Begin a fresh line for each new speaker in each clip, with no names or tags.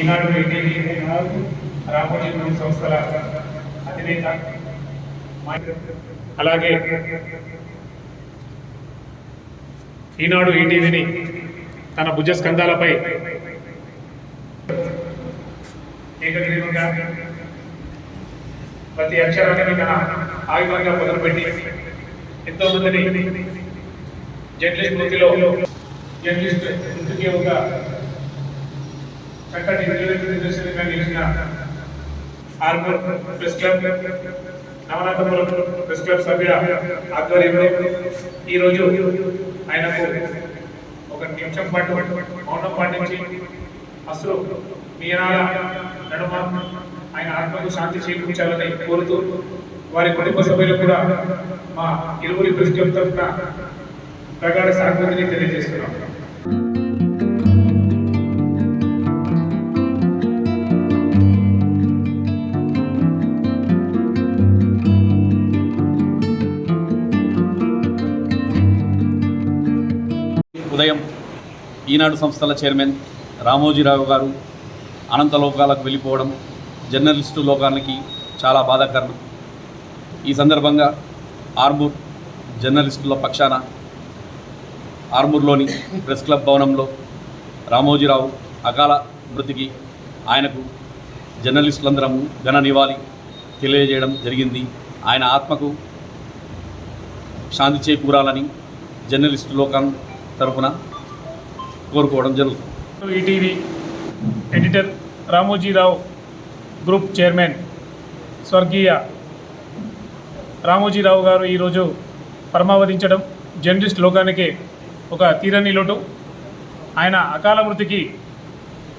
ఈనాడు NTV Ramoji group సంస్థల అధినేత అలాగే ఈనాడు ఈటీవీని తన భుజ స్కంధాలపై ఏకగ్రీవంగా ప్రతి అక్షరాన్ని తన ఆయుధంగా మొదలుపెట్టి ఎంతో మందిని జర్నలిస్ట్ వృత్తిలో జర్నలిస్ట్ వృత్తికి ఒక చక్కటి నిదర్శనంగా నిలిచిన Armoor press club Navanathapuram press club సభ్యుల ఆధ్వర్యంలో ఈరోజు ఆయనకు ఒక నిమిషం పాటు మౌనం పాటించి అసలు మీనాల నడుమ ఆయన ఆత్మకు శాంతి చేకూర్చాలని కోరుతూ వారి కుటుంబ సభ్యులు కూడా మా ఇరువురి ప్రెస్ క్లబ్ తరఫున ప్రగాఢ సానుభూతిని తెలియజేస్తున్నాం.
ఉదయం ఈనాడు సంస్థల చైర్మన్ రామోజీరావు గారు అనంత లోకాలకు వెళ్ళిపోవడం జర్నలిస్టు లోకానికి చాలా బాధాకరం. ఈ సందర్భంగా ఆర్మూర్ జర్నలిస్టుల పక్షాన ఆర్మూర్లోని ప్రెస్ క్లబ్ భవనంలో రామోజీరావు అకాల మృతికి ఆయనకు జర్నలిస్టులందరము ఘన నివాళి తెలియజేయడం జరిగింది. ఆయన ఆత్మకు శాంతి చేకూరాలని జర్నలిస్టు లోకం తరపున కోరుకోవడం జరుగుతుంది.
ETV editor Ramoji Rao group chairman స్వర్గీయ రామోజీరావు గారు ఈరోజు పరమావధించడం. జర్నలిస్ట్ లోకానికి ఒక తీరని లోటు. ఆయన అకాల మృతికి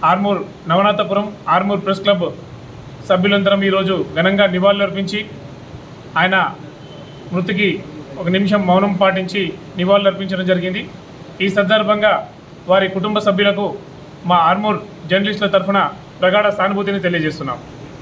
ఆర్మూర్ నవనాథపురం ఆర్మూర్ ప్రెస్ క్లబ్ సభ్యులందరం ఈరోజు ఘనంగా నివాళులర్పించి ఆయన మృతికి ఒక నిమిషం మౌనం పాటించి నివాళులర్పించడం జరిగింది. ఈ సందర్భంగా వారి కుటుంబ సభ్యులకు మా ఆర్మూర్ జర్నలిస్టుల తరఫున ప్రగాఢ సానుభూతిని తెలియజేస్తున్నాం.